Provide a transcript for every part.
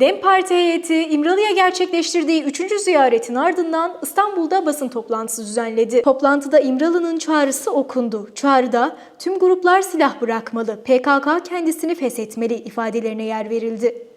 DEM Parti heyeti İmralı'ya gerçekleştirdiği 3. ziyaretin ardından İstanbul'da basın toplantısı düzenledi. Toplantıda İmralı'nın çağrısı okundu. Çağrıda tüm gruplar silah bırakmalı, PKK kendisini feshetmeli ifadelerine yer verildi.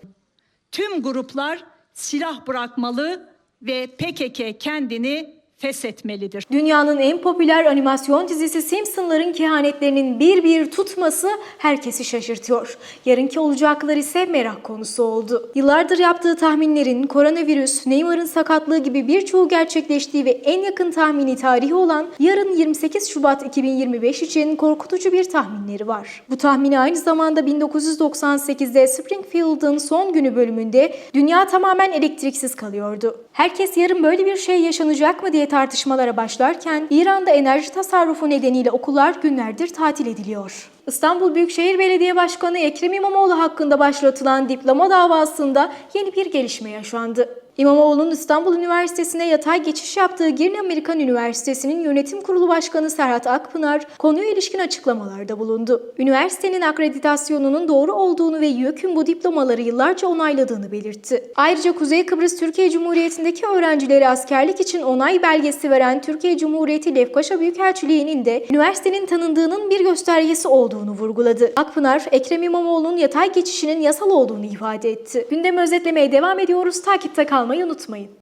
Tüm gruplar silah bırakmalı ve PKK kendini feshetmelidir. Dünyanın en popüler animasyon dizisi Simpsonların kehanetlerinin bir bir tutması herkesi şaşırtıyor. Yarınki olacaklar ise merak konusu oldu. Yıllardır yaptığı tahminlerin koronavirüs, Neymar'ın sakatlığı gibi birçoğu gerçekleştiği ve en yakın tahmini tarihi olan yarın 28 Şubat 2025 için korkutucu bir tahminleri var. Bu tahmini aynı zamanda 1998'de Springfield'ın son günü bölümünde dünya tamamen elektriksiz kalıyordu. Herkes yarın böyle bir şey yaşanacak mı diye tartışmalara başlarken İran'da enerji tasarrufu nedeniyle okullar günlerdir tatil ediliyor. İstanbul Büyükşehir Belediye Başkanı Ekrem İmamoğlu hakkında başlatılan diploma davasında yeni bir gelişme yaşandı. İmamoğlu'nun İstanbul Üniversitesi'ne yatay geçiş yaptığı Girne Amerikan Üniversitesi'nin yönetim kurulu başkanı Serhat Akpınar konuya ilişkin açıklamalarda bulundu. Üniversitenin akreditasyonunun doğru olduğunu ve YÖK'ün bu diplomaları yıllarca onayladığını belirtti. Ayrıca Kuzey Kıbrıs Türkiye Cumhuriyeti'ndeki öğrencileri askerlik için onay belgesi veren Türkiye Cumhuriyeti Lefkoşa Büyükelçiliği'nin de üniversitenin tanındığının bir göstergesi olduğunu vurguladı. Akpınar, Ekrem İmamoğlu'nun yatay geçişinin yasal olduğunu ifade etti. Gündemi özetlemeye devam ediyoruz. Takipte kalmayı unutmayın.